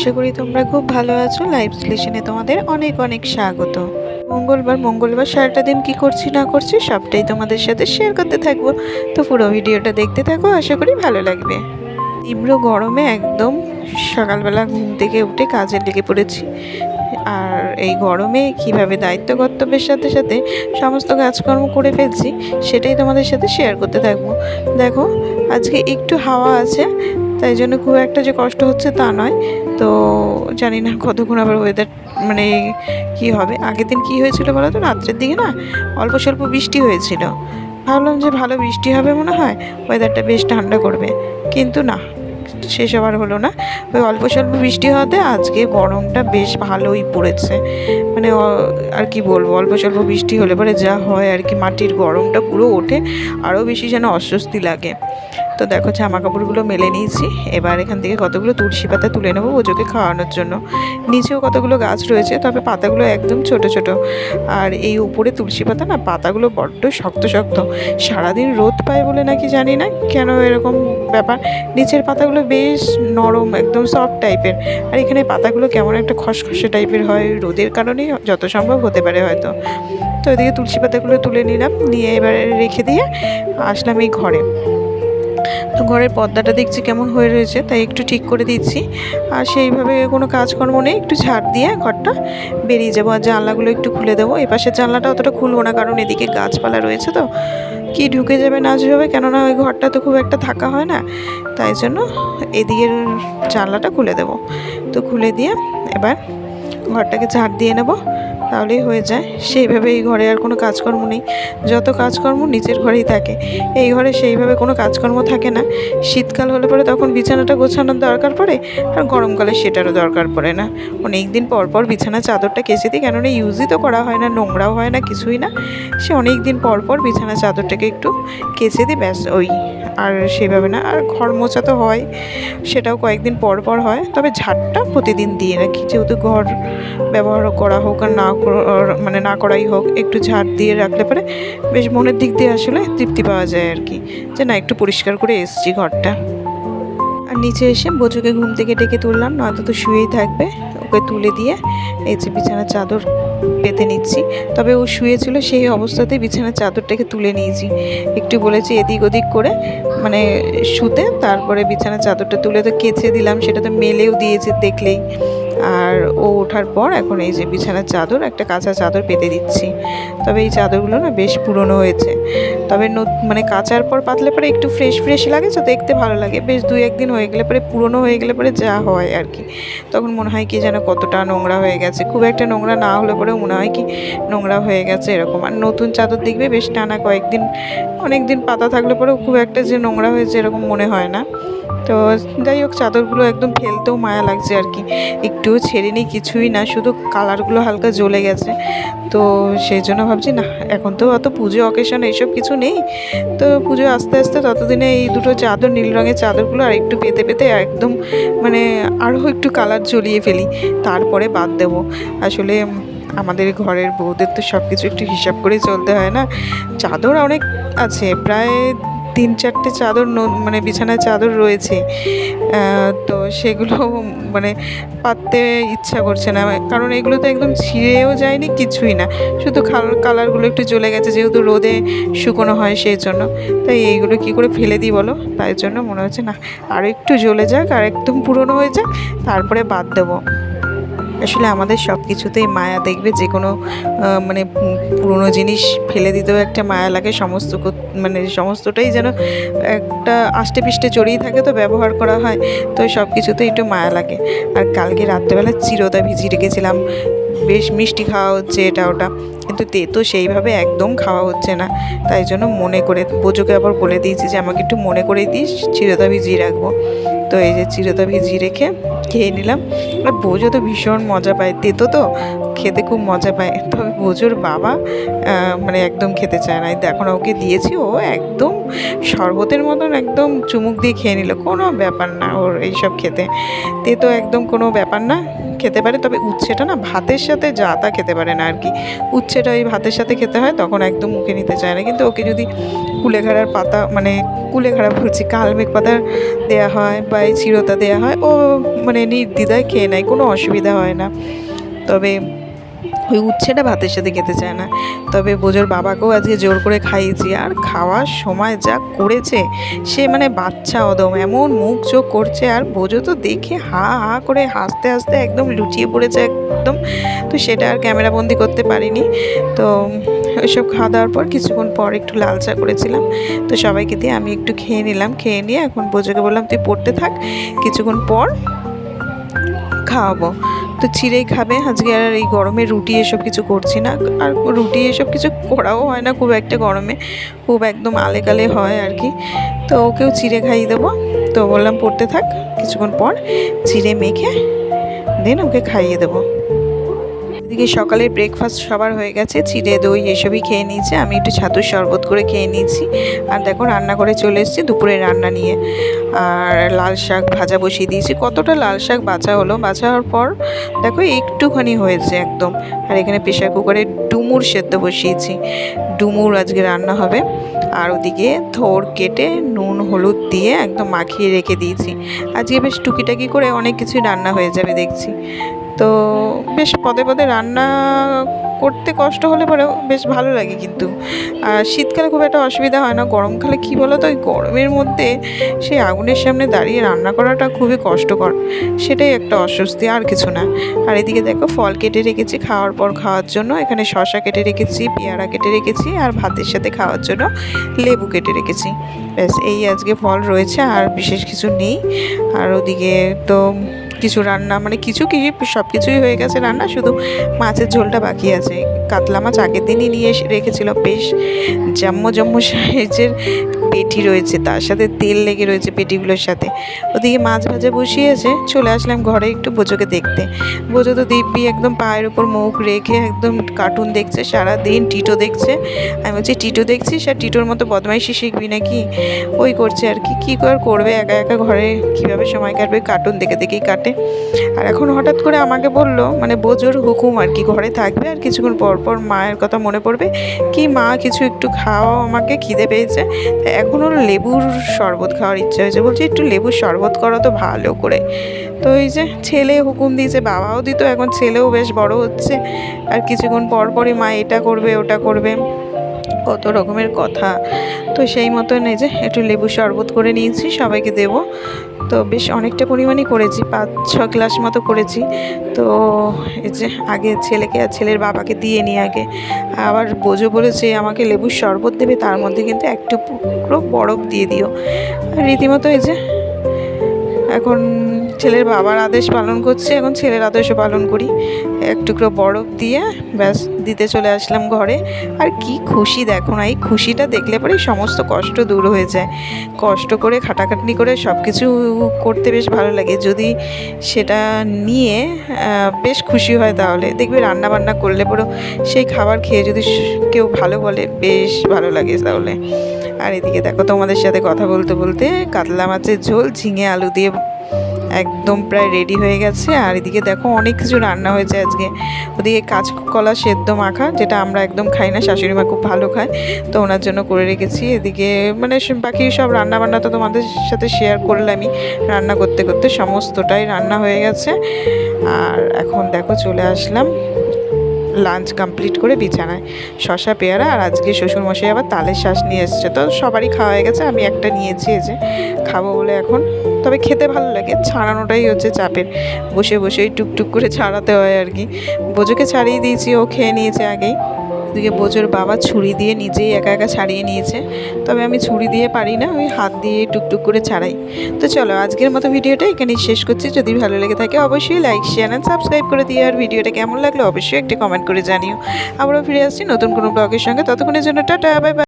আশা করি তোমরা খুব ভালো আছো। লাইভ স্টেশনে তোমাদের অনেক অনেক স্বাগত। মঙ্গলবার মঙ্গলবার সারাটা দিন কি করছি, না করছি সবটাই তোমাদের সাথে শেয়ার করতে থাকব। তো পুরো ভিডিওটা দেখতে থাকো, আশা করি ভালো লাগবে। তীব্র গরমে একদম সকালবেলা ঘুম থেকে উঠে কাজে লেগে পড়েছি। আর এই গরমে কীভাবে দায়িত্ব, কর্তব্যের সাথে সাথে সমস্ত কাজকর্ম করে ফেলছি, সেটাই তোমাদের সাথে শেয়ার করতে থাকব। দেখো, আজকে একটু হাওয়া আছে তাই জন্য খুব একটা যে কষ্ট হচ্ছে তা নয়। তো জানি না কতক্ষণ আবার ওয়েদার মানে কি হবে। আগের দিন কি হয়েছিল বলো তো? রাত্রের দিকে না অল্প স্বল্প বৃষ্টি হয়েছিল। ভাবলাম যে ভালো বৃষ্টি হবে মনে হয় ওয়েদারটা বেশ ঠান্ডা করবে। কিন্তু না সেসব আর হলো না। ওই অল্প স্বল্প বৃষ্টি হওয়াতে আজকে গরমটা বেশ ভালোই পড়েছে। মানে আর কি বলব, অল্প স্বল্প বৃষ্টি হলে পরে যা হয় আর কি, মাটির গরমটা পুরো ওঠে। আরও বেশি যেন অস্বস্তি লাগে। তো দেখো জামা কাপড়গুলো মেলে নিয়েছি। এবার এখান থেকে কতগুলো তুলসী পাতা তুলে নেব ওজোকে খাওয়ানোর জন্য। নিচেও কতগুলো গাছ রয়েছে, তবে পাতাগুলো একদম ছোট ছোট। আর এই উপরে তুলসী পাতা না, পাতাগুলো বড্ড শক্ত শক্ত। সারাদিন রোদ পায় বলে নাকি জানি না, কেন এরকম ব্যাপার? নিচের পাতাগুলো বেশ নরম, একদম সফট টাইপের আর এখানে পাতাগুলো কেমন একটা খসখসে টাইপের হয়, রোদের কারণেই যত সম্ভব হতে পারে হয়তো। তো এদিকে তুলসী পাতাগুলো তুলে নিলাম, নিয়ে এবারে রেখে দিয়ে আসলাম এই ঘরে। তো ঘরের পর্দাটা দেখছি কেমন হয়ে রয়েছে, তাই একটু ঠিক করে দিচ্ছি। আর সেইভাবে কোনো কাজকর্ম নেই, একটু ঝাড় দিয়ে ঘরটা বেরিয়ে যাব। আর জানলাগুলো একটু খুলে দেবো। এপাশের জানলাটা অতটা খুলবো না, কারণ এদিকে গাছপালা রয়েছে তো। কি ঢুকে যাবে না যাবে, কেননা ওই ঘরটা তো খুব একটা থাকা হয় না। তাই জন্য এদিকের জানলাটা খুলে দেবো। তো খুলে দিয়ে এবার ঘরটাকে ঝাড় দিয়ে নেব। তাহলেই হয়ে যায়। সেইভাবে এই ঘরে আর কোনো কাজকর্ম নেই। যত কাজকর্ম নিচের ঘরেই থাকে। এই ঘরে সেইভাবে কোনো কাজকর্ম থাকে না। শীতকাল হলে পরে তখন বিছানাটা গোছানোর দরকার পড়ে আর গরমকালে সেটারও দরকার পড়ে না। অনেক দিন পর পর বিছানা চাদরটা কেচে দিই। কেননা ইউজই তো করা হয় না, নোংরাও হয় না, কিছুই না। সে অনেক দিন পর পর বিছানা চাদরটাকে একটু কেচে দিই। ব্যাস, ওই আর সেভাবে না, আর ঘর মোছা তো হয়, সেটাও কয়েকদিন পর পর হয়। তবে ঝাড়টা প্রতিদিন দিয়ে রাখি, যেহেতু ঘর ব্যবহার করা হোক আর না মানে না করাই হোক, একটু ঝাড় দিয়ে রাখলে পরে বেশ মনের দিক দিয়ে আসলে তৃপ্তি পাওয়া যায় আর কি। যে না, একটু পরিষ্কার করে এসছি ঘরটা। আর নিচে এসে বোঝোকে ঘুম থেকে ডেকে তুললাম, নয়তো তো শুয়েই থাকবে। ওকে তুলে দিয়ে এই যে বিছানার চাদর পেতে নিচ্ছি। তবে ও শুয়েছিল সেই অবস্থাতে বিছানার চাদরটাকে তুলে নিয়েছি। একটু বলেছি এদিক ওদিক করে মানে শুতে, তারপরে বিছানার চাদরটা তুলে তো কেচে দিলাম, সেটা তো মেলেও দিয়েছে দেখলেই। আর ও ওঠার পর এখন এই যে বিছানার চাদর, একটা কাঁচা চাদর পেতে দিচ্ছি। তবে এই চাদরগুলো না বেশ পুরনো হয়েছে। তবে মানে কাচার পর পাতলে পরে একটু ফ্রেশ ফ্রেশ লাগে তো দেখতে ভালো লাগে। বেশ দু একদিন হয়ে গেলে পরে, পুরনো হয়ে গেলে পরে যা হয় আর কি। তখন মনে হয় কি যেন কতটা নোংরা হয়ে গেছে। খুব একটা নোংরা না হলে পরেও মনে হয় কি নোংরা হয়ে গেছে এরকম। আর নতুন চাদর দেখবে বেশ টানা কয়েকদিন অনেক দিন পাতা থাকলে পরেও খুব একটা যে নোংরা হয়েছে এরকম মনে হয় না। তো যাই হোক, চাদরগুলো একদম ফেলতেও মায়া লাগছে আর কি। একটুও ছেড়ে কিছুই না, শুধু কালারগুলো হালকা জ্বলে গেছে। তো সেই জন্য ভাবছি, না, এখন তো অত পুজো অকেশন এইসব কিছু নেই। তো পুজো আস্তে আস্তে ততদিনে এই দুটো চাদর, নীল রঙের চাদরগুলো আর একটু পেতে পেতে একদম মানে আরও একটু কালার জ্বলিয়ে ফেলি। তারপরে বাদ দেবো। আসলে আমাদের ঘরের বউদের তো সব কিছু একটু হিসাব করেই চলতে হয় না। চাদর অনেক আছে, প্রায় তিন চারটে চাদর মানে বিছানায় চাদর রয়েছে। তো সেগুলো মানে পাততে ইচ্ছা করছে না। কারণ এগুলো তো একদম ছিঁড়েও যায়নি, কিছুই না। শুধু কালারগুলো একটু জ্বলে গেছে, যেহেতু রোদে শুকনো হয় সেই জন্য তাই এইগুলো কি করে ফেলে দিই বলো? তাই জন্য মনে হচ্ছে না আর একটু জ্বলে যাক, আর একদম পুরনো হয়ে যাক, তারপরে বাদ দেবো। আসলে আমাদের সব কিছুতেই মায়া, দেখবে যে কোনো মানে পুরনো জিনিস ফেলে দিতেও একটা মায়া লাগে, সমস্ত মানে সমস্তটাই যেন একটা আষ্টে পিষ্টে জড়িয়ে থাকে তো ব্যবহার করা হয়, তো সব কিছুতেই একটু মায়া লাগে। আর কালকে রাত্রেবেলা চিরতা ভিজিয়ে রেখেছিলাম, বেশ মিষ্টি খাওয়া হচ্ছে এটা ওটা, কিন্তু তে, তো সেইভাবে একদম খাওয়া হচ্ছে না, তাই জন্য মনে করে বোঝোকে আবার বলে দিয়েছি যে আমাকে একটু মনে করে দিস, চিরতা ভিজিয়ে রাখব। তো এই যে চিরতা ভিজিয়ে রেখে খেয়ে নিলাম। আর বোঝো তো ভীষণ মজা পায়। তেতো তো? খেতে খুব মজা পায়। তবে বোঝোর বাবা মানে একদম খেতে চায় না। দেখো না, ওকে দিয়েছি। ও একদম শরবতের মতন একদম চুমুক দিয়ে খেয়ে নিল। কোনো ব্যাপার না ওর এইসব খেতে। তেতো একদম কোনো ব্যাপার না। খেতে পারে, তবে উচ্ছেটা না ভাতের সাথে যা তা খেতে পারে না আর কি উচ্ছেটা ওই ভাতের সাথে খেতে হয়, তখন একদম মুখে নিতে চায় না। কিন্তু ওকে যদি কুলেখাড়ার পাতা মানে কুলেখাড়া বলছি, কালমেঘ পাতা দেওয়া হয় বা এই চিরতা দেওয়া হয়, ও মানে নির্দ্বিধায় খেয়ে নেয়, কোনো অসুবিধা হয় না। তবে ওই উচ্ছেটা ভাতের সাথে খেতে চায় না। তবে বোঝোর বাবাকেও আজকে জোর করে খাইয়েছি। আর খাওয়ার সময় যা করেছে, সে মানে বাচ্চা অদম। এমন মুখ চোখ করছে আর বোঝো তো দেখে হা হা করে হাসতে হাসতে একদম লুচিয়ে পড়েছে একদম। তো সেটা আর ক্যামেরা বন্দি করতে পারিনি। তো ওইসব খাওয়া দাওয়ার পর কিছুক্ষণ পর একটু লাল চা করেছিলাম। তো সবাইকে দিয়ে আমি একটু খেয়ে নিলাম। খেয়ে নিয়ে এখন বোঝোকে বললাম, তুই পড়তে থাক, কিছুক্ষণ পর খাওয়াবো। তো চিড়েই খাবে। আজকে আর এই গরমে রুটি এসব কিছু করছি না। আর রুটি এসব কিছু করাও হয় না খুব একটা গরমে। খুব একদম আলে কালে হয় আর কি। তো ওকেও চিড়ে খাইয়ে দেবো। তো বললাম, পড়তে থাক। কিছুক্ষণ পর চিড়ে মেখে দেন ওকে খাইয়ে দেবো। এদিকে সকালে ব্রেকফাস্ট সবার হয়ে গেছে। চিড়ে দই এসবই খেয়ে নিয়েছে। আমি একটু ছাতুর শরবত করে খেয়ে নিয়েছি। আর দেখো রান্না করে চলে এসেছি দুপুরে রান্না নিয়ে। আর লাল শাক ভাজা বসিয়ে দিয়েছি। কতটা লাল শাক বাছা হলো? বাছা হওয়ার পর দেখো একটুখানি হয়েছে একদম। আর এখানে প্রেশার কুকারে ডুমুর সেদ্ধ বসিয়েছি। ডুমুর আজকে রান্না হবে। আর ওদিকে থোর কেটে নুন, হলুদ দিয়ে একদম মাখিয়ে রেখে দিয়েছি। আজকে বেশ টুকিটাকি করে অনেক কিছুই রান্না হয়ে যাবে দেখছি। তো বেশ পদে পদে রান্না করতে কষ্ট হলে পরেও বেশ ভালো লাগে কিন্তু। আর শীতকালে খুব একটা অসুবিধা হয় না। গরমকালে কী বলো তো ওই গরমের মধ্যে সেই আগুনের সামনে দাঁড়িয়ে রান্না করাটা খুবই কষ্টকর। সেটাই একটা অস্বস্তি, আর কিছু না। আর এদিকে দেখো, ফল কেটে রেখেছি খাওয়ার পর খাওয়ার জন্য। এখানে শশা কেটে রেখেছি, পেয়ারা কেটে রেখেছি, আর ভাতের সাথে খাওয়ার জন্য লেবু কেটে রেখেছি। ব্যাস, এই আজকে ফল রয়েছে, আর বিশেষ কিছু নেই। আর ওদিকে তো কিছু রান্না মানে কিছু কি সব কিছুই হয়ে গেছে রান্না, শুধু মাছের ঝোলটা বাকি আছে। কাতলা মাছ আগের দিনই নিয়ে রেখেছিল, বেশ জাম্মু জম্মু সাইজের পেটি রয়েছে, তার সাথে তেল লেগে রয়েছে পেটিগুলোর সাথে। ওদিকে মাছ ভাজা বসিয়েছে, চলে আসলাম ঘরে একটু বোঝোকে দেখতে। বোঝো তো দিব্যি একদম পায়ের ওপর মুখ রেখে একদম কার্টুন দেখছে সারা দিন টিটো দেখছে। আমি বলছি, টিটো দেখছিস আর টিটোর মতো বদমাইশি শিখবি নাকি? ওই করছে আর কি, কী করে করবে, একা একা ঘরে কীভাবে সময় কাটবে কার্টুন দেখে দেখেই কাটে। আর এখন হঠাৎ করে আমাকে বলল মানে বোঝোর হুকুম আর কি, ঘরে থাকবে আর কিছুক্ষণ পর পর মায়ের কথা মনে পড়বে। কি মা, কিছু একটু খাওয়াও আমাকে, খিদে পেয়েছে। তা এখন ওর লেবুর শরবত খাওয়ার ইচ্ছা হয়েছে। বলছি একটু লেবুর শরবত করো তো ভালো করে। তো এই যে ছেলে হুকুম দিয়েছে, বাবাও দিত, এখন ছেলেও বেশ বড় হচ্ছে। আর কিছুক্ষণ পর পরই মা এটা করবে, ওটা করবে। কত রকমের কথা। তো সেই মতন এই যে একটু লেবু শরবত করে নিয়েছি, সবাইকে দেব। তো বেশ অনেকটা পরিমাণই করেছি, পাঁচ ছ গ্লাস মতো করেছি। তো এই যে আগে ছেলেকে আর ছেলের বাবাকে দিয়ে নিই আগে। আবার বোঝো বলেছে, আমাকে লেবুর শরবত দেবে, তার মধ্যে কিন্তু একটু পুরো বরফ দিয়ে দিও। রীতিমতো এই যে এখন ছেলের বাবার আদেশ পালন করছি, এখন ছেলের আদেশও পালন করি। এক টুকরো বরফ দিয়ে ব্যাস দিতে চলে আসলাম ঘরে। আর কি খুশি দেখো না, এই খুশিটা দেখলে পরে সমস্ত কষ্ট দূর হয়ে যায়। কষ্ট করে, খাটাখাটনি করে সব কিছু করতে বেশ ভালো লাগে। যদি সেটা নিয়ে বেশ খুশি হয় তাহলে। দেখবে রান্না বান্না করলে পরেও সেই খাবার খেয়ে যদি কেউ ভালো বলে, বেশ ভালো লাগে তাহলে। আর এদিকে দেখো তোমাদের সাথে কথা বলতে বলতে কাতলা মাছের ঝোল, ঝিঙে আলু দিয়ে একদম প্রায় রেডি হয়ে গেছে। আর এদিকে দেখো অনেক কিছু রান্না হয়েছে আজকে। ওদিকে কাঁচকলা সেদ্ধ মাখা, যেটা আমরা একদম খাই না, শাশুড়ি মা খুব ভালো খায়। তো ওনার জন্য করে রেখেছি। এদিকে মানে বাকি সব রান্না বান্না তো তোমাদের সাথে শেয়ার করলামই। রান্না করতে করতে সমস্তটাই রান্না হয়ে গেছে। আর এখন দেখো চলে আসলাম লাঞ্চ কমপ্লিট করে বিছানায়। শশা, পেয়ারা আর আজকে শ্বশুরমশাই আবার তালের শ্বাস নিয়ে এসছে। তো সবারই খাওয়া হয়ে গেছে, আমি একটা নিয়েছি এই যে। খাব বলে এখন। তবে খেতে ভালো লাগে। ছাড়ানোটাই হচ্ছে চাপের। বসে বসেই টুকটুক করে ছাড়াতে হয় আর কি। বোঝোকে ছাড়িয়ে দিয়েছি, ও খেয়ে নিয়েছে আগেই। ওদিকে বোঝোর বাবা ছুরি দিয়ে নিজেই একা একা ছাড়িয়ে নিয়েছে। তবে আমি ছুরি দিয়ে পারি না ওই হাত দিয়ে টুকটুক করে ছাড়াই। তো চলো, আজকের মতো ভিডিওটা এখানেই শেষ করছি। যদি ভালো লেগে থাকে অবশ্যই লাইক শেয়ার অ্যান্ড সাবস্ক্রাইব করে দিয়ে আর ভিডিওটা কেমন লাগল অবশ্যই একটি কমেন্ট করে জানিও। আবারও ফিরে আসছি নতুন কোনো ব্লগের সঙ্গে। ততক্ষণের জন্য টাটা বাই বাই